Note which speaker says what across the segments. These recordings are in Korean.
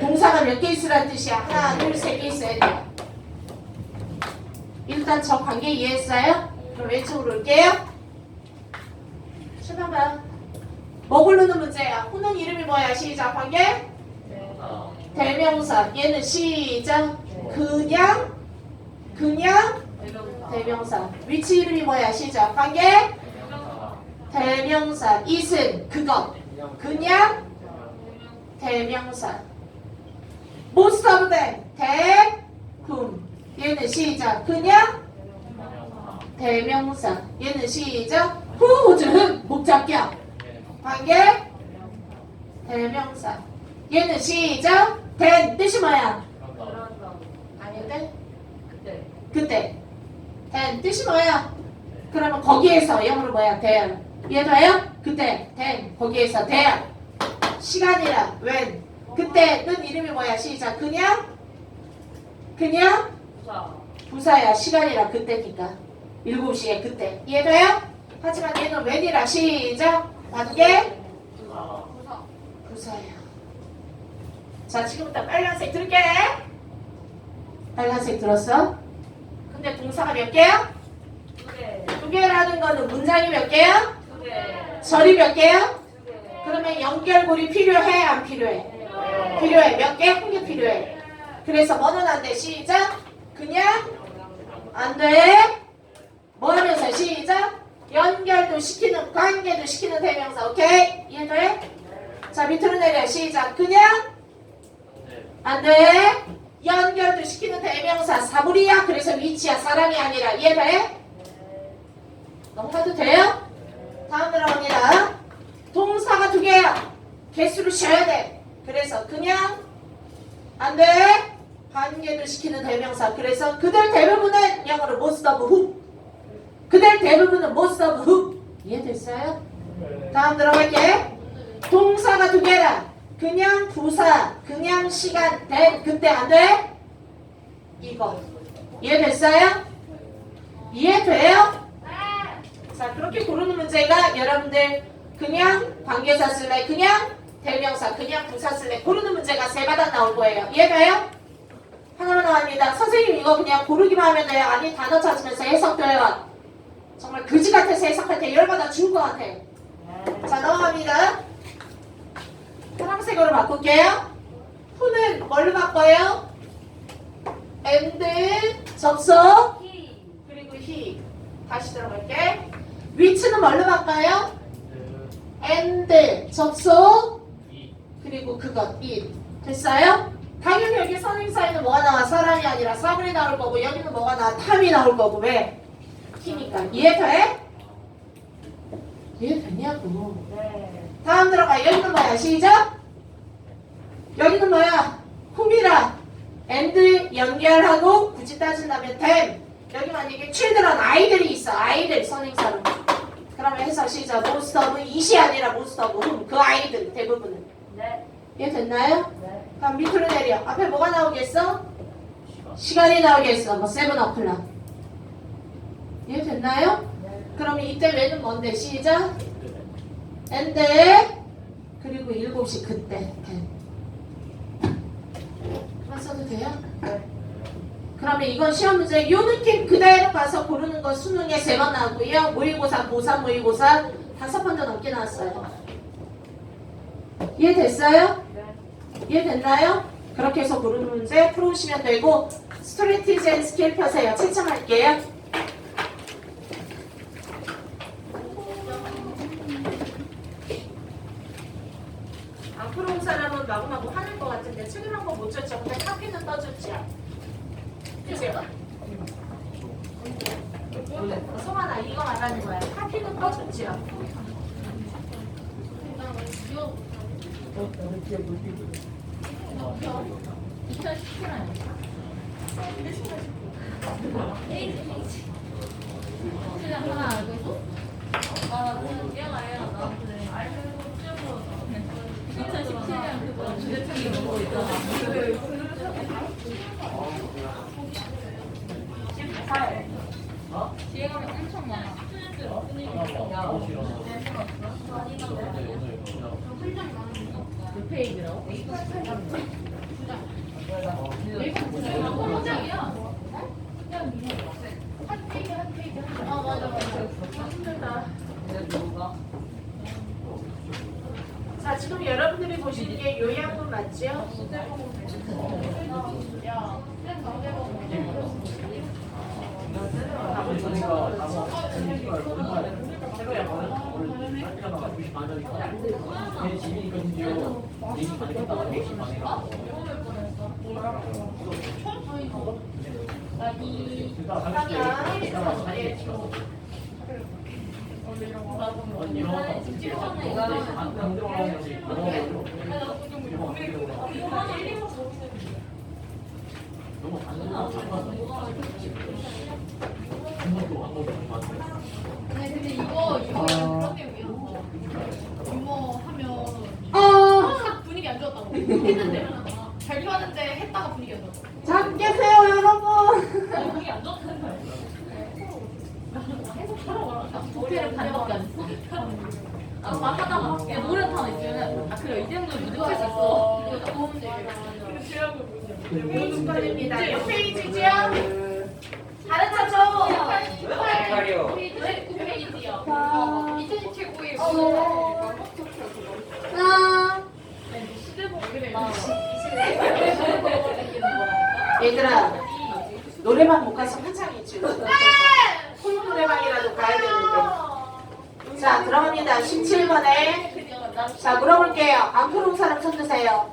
Speaker 1: 동사가 몇 개 있으란 뜻이야? 하나, 둘, 세 개 있어야 돼요. 일단 저 관계 이해했어요? 그럼 왼쪽으로 올게요. 시간 봐. 뭐 고르는 문제야? 호는 이름이 뭐야? 시작. 관계? 대명사. 얘는 시작. 그냥? 그냥? 대명사. 위치 이름이 뭐야? 시작. 관계? 대명사. 이은 그것. 그냥? 대명사. most of them. 대금. 얘는 시작. 그냥? 대명사. 얘는 시작. whose 목적격. 관계? 대명사. 얘는 시작. 된 뜻이 뭐야? 아닌데? 그때. 된 뜻이 뭐야? 그러면 거기에서 영어로 뭐야? there. 이해돼요? 그때. 된. 거기에서 there. 시간이라. when. 그때 는 이름이 뭐야? 시작. 그냥? 그냥? 부사야. 시간이라. 그때니까. 7시에 그때. 이해돼요? 하지만 얘는 when이라. 시작. 관계? 부사야. 자, 지금부터 빨간색 들게. 빨간색 들었어? 근데 동사가 몇 개야? 두 개라는 거는 문장이 몇 개야? 절이 몇 개야? 그러면 연결고리 필요해? 안 필요해? 필요해. 몇 개? 한 개 필요해. 그래서 뭐는 안 돼? 시작. 그냥 안 돼. 뭐 하면서 시작. 연결도 시키는 관계도 시키는 대명사. 오케이? 이해돼? 자 밑으로 내려. 시작. 그냥 안 돼. 연결도 시키는 대명사 사물이야. 그래서 위치야. 사람이 아니라. 이해돼? 넘어가도 돼요? 다음 들어갑니다. 동사가 두 개야. 개수를 쉬어야 돼. 그래서 그냥 안 돼. 관계도 시키는 대명사. 그래서 그들 대부분은 영어로 most of who. 그들 대부분은 most of who. 이해됐어요? 다음 들어갈게. 동사가 두 개라. 그냥 부사, 그냥 시간, 된, 그때 안 돼? 이거. 이해됐어요? 이해돼요? 자, 그렇게 고르는 문제가 여러분들 그냥 관계사 쓸래, 그냥 대명사, 그냥 부사 쓸래 고르는 문제가 세 바닥 나올 거예요. 이해돼요? 하나만 나옵니다. 선생님 이거 그냥 고르기만 하면 돼요. 아니 단어 찾으면서 해석도 해봐. 정말 그지 같아서 해석할 때 열받아 죽을 것 같아. 자, 넘어갑니다. 파란색으로 바꿀게요. 후는 뭘로 바꿔요? and 접속 그리고 he 다시 들어갈게. 위치는 뭘로 바꿔요? And 접속 그리고 그것 it 됐어요? 당연히 여기 선행사에는 뭐가 나와? 사람이 아니라 사물이 나올 거고 여기는 뭐가 나와? 탐이 나올 거고 왜? 키니까 이해돼? 이해되냐고 다음 들어가 여기는 뭐야? 시작 여기는 뭐야? 홈이라 and 연결하고 굳이 따진다면 them 여기 만약에 children 아이들이 있어 아이들 선행사로 그러면 해서 시작. most of it이 아니라 most of whom 그 아이들 대부분은. 이해 됐나요? 그럼 밑으로 내려. 앞에 뭐가 나오겠어? 시간이 나오겠어. 뭐 세븐 어클락 이해 됐나요? 그러면 이때 왜는 뭔데? 시작. and 그리고 7시 그때. 그만 써도 돼요? 그러면 이건 시험 문제 요 느낌 그대로 가서 고르는 거 수능에 세 번 나오고요. 모의고사 고3 모의고사 다섯 번더 넘게 나왔어요. 이해됐어요? 이해됐나요? 그렇게 해서 고르는 문제 풀어오시면 되고 앤 스킬 펴세요. 채점할게요. 안 풀어온 사람은 마구마구 화낼 것 같은데 책을 한번 못 줬죠? 근데 카피는 떠줬죠 송하나 이거 말하는 거야. 카피는 떠줬죠
Speaker 2: 기획안이 엄청 많아. 몇 페이지? 아 맞아 맞아.
Speaker 1: 자, 지금 여러분들이 보시는 게 요양문 맞죠?
Speaker 2: 야, 아니 근데 이거 그런. 유머 하면 분위기 안 좋았다고 했는데 잘 좋았는데 했다가 분위기
Speaker 1: 안깨세요, 여러분.
Speaker 2: 분위기 안 좋다는 거야. 노래를 반밖에 안 했어. 아, 막 하다가 야, 노래 하나 있으면 아 그래 이 정도면 무조건 수 있어. 이거 도움
Speaker 1: 페이지 축하드립니다. 몇 페이지죠? 다른 차죠?
Speaker 2: 페이지요. 2017 9일
Speaker 1: 하나. 얘들아, 노래방 못 가서 한창이지. 홀 노래방이라도 가야 되는데. 자, 들어갑니다. 17번에. 자, 물어볼게요. 안 풀은 사람 손 드세요.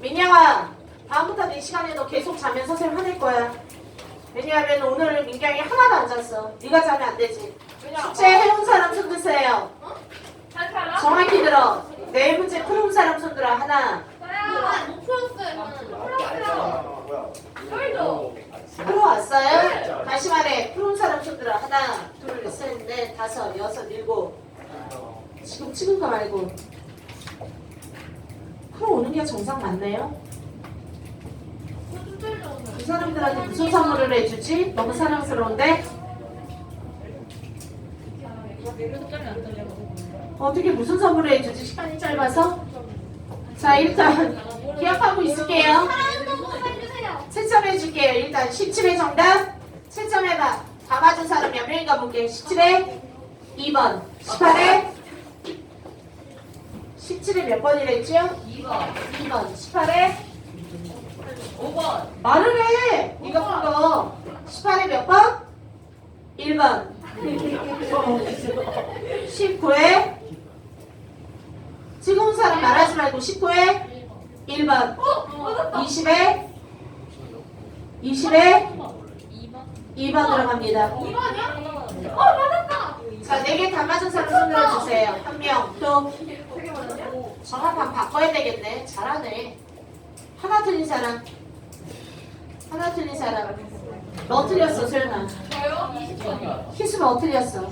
Speaker 1: 민영아, 다음부터 내 시간에 너 계속 자면 선생님 화낼 거야. 왜냐하면 오늘 민경이 하나도 안 잤어. 네가 자면 안 되지. 숙제 해온 사람 손 드세요. 정확히 들어. 네 문제 풀은 사람 손 들어. 하나.
Speaker 2: 못 풀었어요. 풀었어요.
Speaker 1: 풀어왔어요? 다시 말해. 푸른 사람 손 들어. 하나, 둘, 셋, 넷, 다섯, 여섯, 일곱. 지금 찍은 거 말고. 풀어오는 게 정상 맞네요? 이 사람들한테 무슨 선물을 해주지? 너무 사랑스러운데? 어떻게 무슨 선물을 해주지? 시간이 짧아서? 자, 일단 기억하고 있을게요. 채점해 줄게요. 일단 17회 정답. 채점해봐. 다 맞은 사람 몇 명인가 볼게요. 17회 2번. 18회 17회 몇 번이랬죠? 2번. 2번. 18회
Speaker 2: 5번.
Speaker 1: 말을 해. 이거 그거. 18회 몇 번? 1번. 19회 지금 온 사람 말하지 말고 19회 1번. 20회 20회 2번 들어갑니다.
Speaker 2: 2번이야? 어, 맞았다.
Speaker 1: 자, 네개다 맞은 사람 손 들어주세요. 한 명. 또 정합판 바꿔야 되겠네. 잘하네. 하나 틀린 사람. 하나 틀린 사람. 너 틀렸어, 설마.
Speaker 2: 저요? 20번이요.
Speaker 1: 희수 뭐 틀렸어?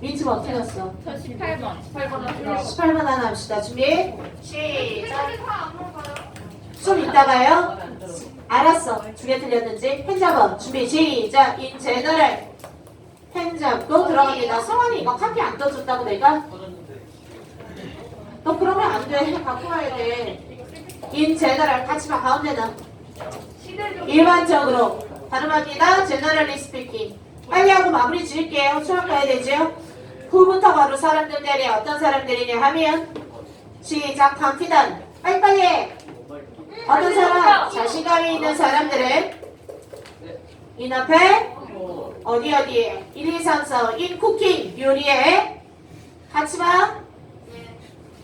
Speaker 1: 민지 뭐 틀렸어?
Speaker 2: 저 18번. 18번 하세요.
Speaker 1: 18번 하나 합시다. 준비. 시작. 좀 이따 가요. 알았어. 두 개 틀렸는지. 펜 잡아. 준비. 시작. 인 제너럴. 펜 잡고 들어갑니다. 성환이 이거 카피 안 떠줬다고 내가? 너 그러면 안 돼. 갖고 와야 돼. 인 제너럴 같이 봐. 가운데 나. 일반적으로 발음합니다. 제너럴리 스피킹. 빨리 하고 마무리 지을게요. 수학 가야 되죠? 후부터 바로 사람들들이 어떤 사람들이냐 하면 시작. confident. 빨리빨리 해. 어떤 사람? 자신감이 있는 사람들은 인 앞에 어디 어디에 1, 2, 3, 4, 인 쿠킹 요리에 같이 봐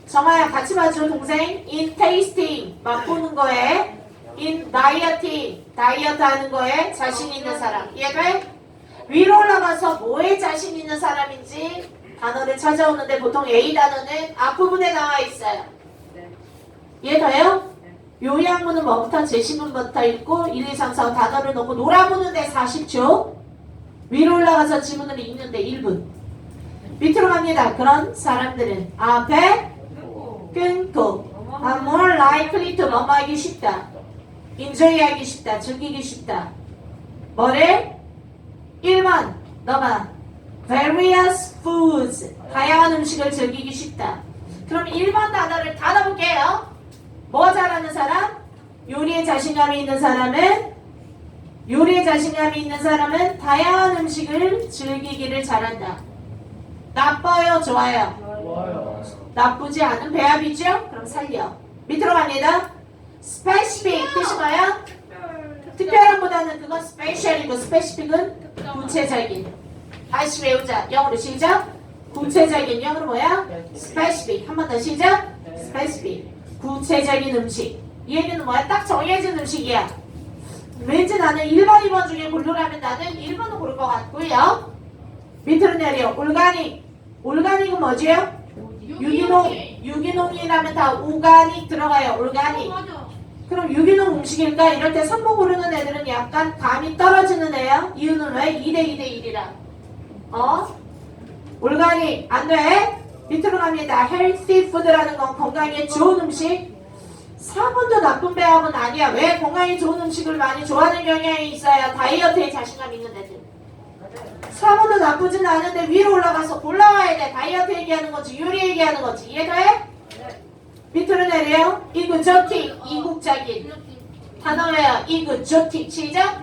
Speaker 1: 정아야 같이 봐줘 동생. 인 테이스팅 맛보는 거에. 인 다이어팅 다이어트 하는 거에 자신 있는 사람. 이해돼? 위로 올라가서 뭐에 자신 있는 사람인지 단어를 찾아오는데 보통 A 단어는 앞부분에 나와 있어요. 이해돼요? 요양문은 뭐부터 제시문부터 읽고 1, 2, 3, 4 단어를 넣고 놀아보는데 40초 위로 올라가서 지문을 읽는데 1분 밑으로 갑니다. 그런 사람들은 앞에 끊고 I'm more likely to 하기 쉽다 enjoy 하기 쉽다 즐기기 쉽다 뭐를? 1번 너가 various foods 다양한 음식을 즐기기 쉽다 그럼 1번 단어를 닫아볼게요. 뭐 잘하는 사람? 요리에 자신감이 있는 사람은 요리에 자신감이 있는 사람은 다양한 음식을 즐기기를 잘한다. 나빠요, 좋아요?
Speaker 3: 좋아요.
Speaker 1: 나쁘지 않은 배합이죠? 그럼 살려. 밑으로 갑니다. specific 뜻이 뭐야? 특별한보다는 그건 special이고 specific은 구체적인. 다시 외우자. 영어로 시작. 구체적인 영어로 뭐야? specific. 한번 더 시작. specific. 구체적인 음식. 이 얘기는 뭐야? 딱 정해진 음식이야. 왠지 나는 1번, 2번 중에 고르라면 나는 1번을 고를 것 같고요. 밑으로 내려. 올가닉. 올가닉은 뭐지요? 유기농. 유기농이라면 다 오가닉 들어가요. 올가닉. 그럼 유기농 음식일까? 이럴 때 3번 고르는 애들은 약간 감이 떨어지는 애야. 이유는 왜? 2대 2대 1이라. 어? 올가닉 안 돼. 밑으로 갑니다. 헬시 푸드라는 건 건강에 좋은 음식. 4번도 나쁜 배합은 아니야. 왜 건강에 좋은 음식을 많이 좋아하는 경향이 있어야 다이어트에 자신감 있는 애들. 4번도 나쁘진 않은데 위로 올라가서 올라와야 돼. 다이어트 얘기하는 거지. 요리 얘기하는 거지. 이해돼? 밑으로 내려요. 이그저틱 이국적인 단어예요. 이그저틱 시작.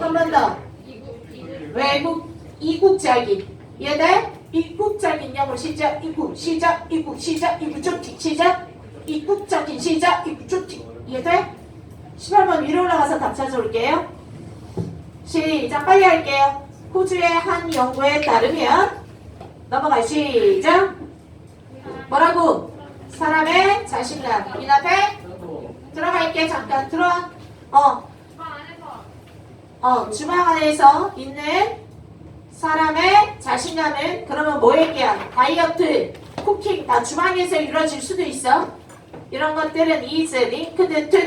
Speaker 1: 한번 더. 외국 이국적인 이해돼? 이국적인 영어 시작. 이국 시작. 이국 시작. 이그저틱 시작. 이국적인 시작. 이그저틱 이해돼? 18번 위로 올라가서 답 찾아올게요. 시작 빨리 할게요. 호주의 한 연구에 따르면 넘어가 시작. 뭐라고? 사람의 자신감. 이 앞에 들어갈게 잠깐 들어와. 어, 어 주방 안에서 있는 사람의 자신감은 그러면 뭐 얘기야? 다이어트, 쿠킹 다 주방에서 이루어질 수도 있어. 이런 것들은 is linked to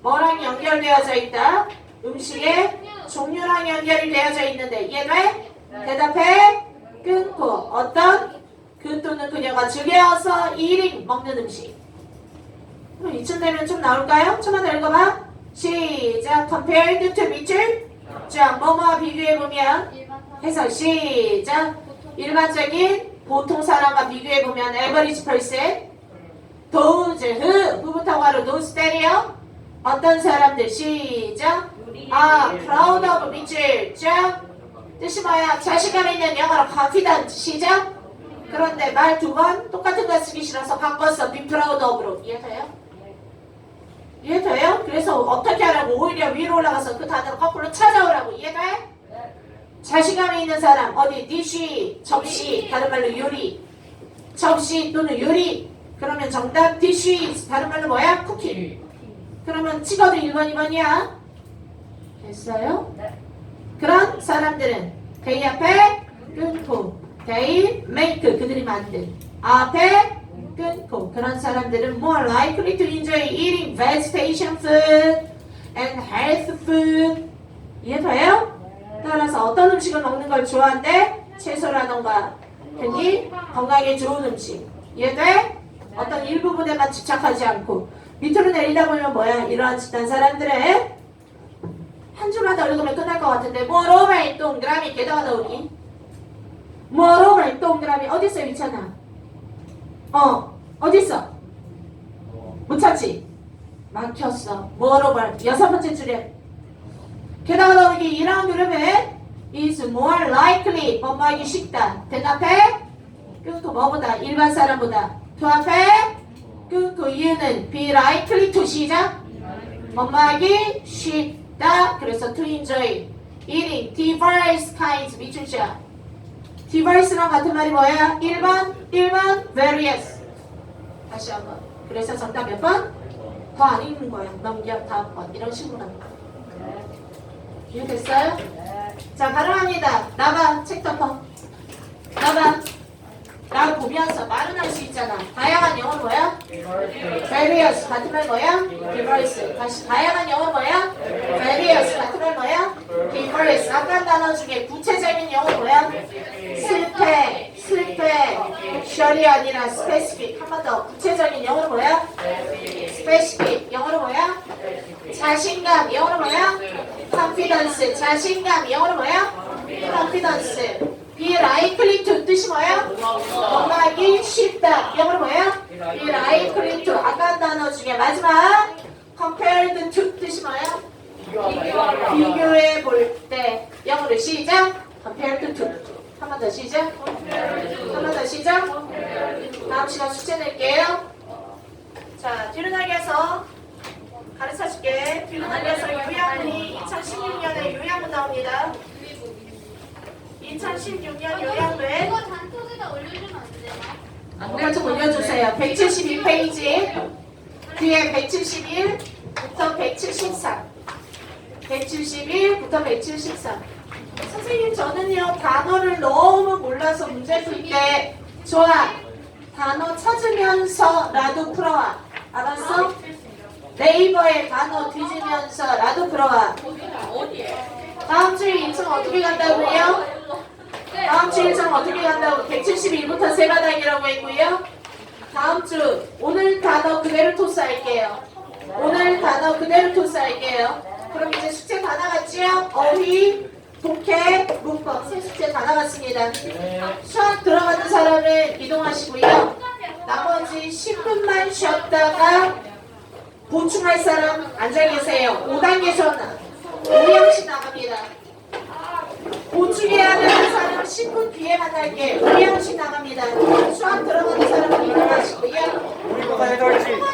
Speaker 1: 뭐랑 연결되어져 있다? 음식의 종류랑 연결이 되어져 있는데 이해돼? 대답해 끊고 어떤 그 또는 그녀가 즐겨서 1인 먹는 음식 그럼 이쯤 되면 좀 나올까요? 좀만 더 읽어봐 시작 compared to 밑줄 자 뭐뭐와 비교해보면? 해서 시작. 일반적인 보통 사람과 비교해보면 average person those who who부터 바로 those 때려 어떤 사람들? 시작. 아 proud of 밑줄 자 뜻이 뭐야? 자신감 있는 영어로 confident 시작. 그런데 말 두 번 똑같은 거 쓰기 싫어서 바꿨어 be proud of로 이해돼요? 이해돼요? 그래서 어떻게 하라고 오히려 위로 올라가서 그 단어를 거꾸로 찾아오라고 이해돼? 자신감이 있는 사람 어디 디쉬 접시 다른 말로 요리 접시 또는 요리 그러면 정답 디쉬 다른 말로 뭐야? 쿠키 그러면 찍어도 1번 2번이야 됐어요? 그런 사람들은 they 앞에 끊고 they make 그들이 만든 앞에 끊고 그런 사람들은 more likely to enjoy eating vegetation food and health food. 이해돼요? 따라서 어떤 음식을 먹는 걸 좋아한대? 채소라던가. 흔히 건강에 좋은 음식. 이해돼? 어떤 일부분에만 집착하지 않고 밑으로 내리다 보면 뭐야? 이러한 집단 사람들은 한 줄만 더 읽으면 끝날 것 같은데 모로바이 동그라미 게다가 넣으니? 모로바이 동그라미 어딨어 유찬아 어 어딨어? 못 찾지? 막혔어. 모로바이 여섯 번째 줄에. 게다가 넣으니 이런 그룹은 is more likely 범하기 쉽다. 대답해. 끊고 뭐보다? 일반 사람보다. 그 앞에 끊고 이유는 be likely to 시작. 범하기 쉽다. 그래서 to enjoy. eating diverse kinds 밑줄자. diverse랑 같은 말이 뭐야? 1번 1번 various 다시 한번. 그래서 정답 몇 번? 더 안 읽는 거야 넘겨 다음 번. 이런 식으로. 하는 거야 이해됐어요? 자 발음합니다. 나가 책 덮어. 나가 나 보면서 말은 할 수 있잖아. 다양한 영어 뭐야? various 같은 말 뭐야? diverse. 다시 다양한 영어 뭐야? various 같은 말 뭐야? diverse. 아까 단어 중에 구체적인 영어 뭐야? 실패 실패 셜이 아니라 specific 한번 더 구체적인 영어로 뭐야? specific 영어로 뭐야? 자신감 영어로 뭐야? confidence 자신감 영어로 뭐야? confidence Be likely to 뜻이 뭐예요? 넘어가기 쉽다. 영어로 뭐예요? Be likely to. 아까 한 단어 중에 마지막 compared to 뜻이 뭐예요? 비교해 볼 때. 영어로 시작. compared to. 한 번 더 시작. 한 번 더 시작. 다음 시간 숙제 낼게요. 자, 뒤로 날려서 가르쳐 줄게. 뒤로 날려서 요양문이 2016년에 요양문 나옵니다. 2016년 요양문.
Speaker 3: 이거 단톡에다 올려주면 안 되나?
Speaker 1: 이거 좀 올려주세요. 172페이지. 뒤에 171부터 173. 171부터 173. 선생님, 저는요, 단어를 너무 몰라서 문제 풀 때, 좋아. 단어 찾으면서라도 풀어와. 알았어? 네이버에 단어 뒤지면서라도 풀어와. 다음 주에 일정 어떻게 간다고요? 다음 주 일정 어떻게 간다고? 171부터 세 바닥이라고 했고요. 다음 주 오늘 단어 그대로 토스할게요. 오늘 단어 그대로 토스할게요. 그럼 이제 숙제 다 나갔지요? 어휘, 독해, 문법 세 숙제 다 나갔습니다. 수학 들어가는 사람은 이동하시고요. 나머지 10분만 쉬었다가 보충할 사람 앉아 계세요. 5단계 수업 나. 5형식 나갑니다. 보충해야 되는 사람 10분 뒤에 만날게. 5형식 나갑니다. 수학 들어가는 사람은 이동하시고요.
Speaker 4: 우리 거다 해설지.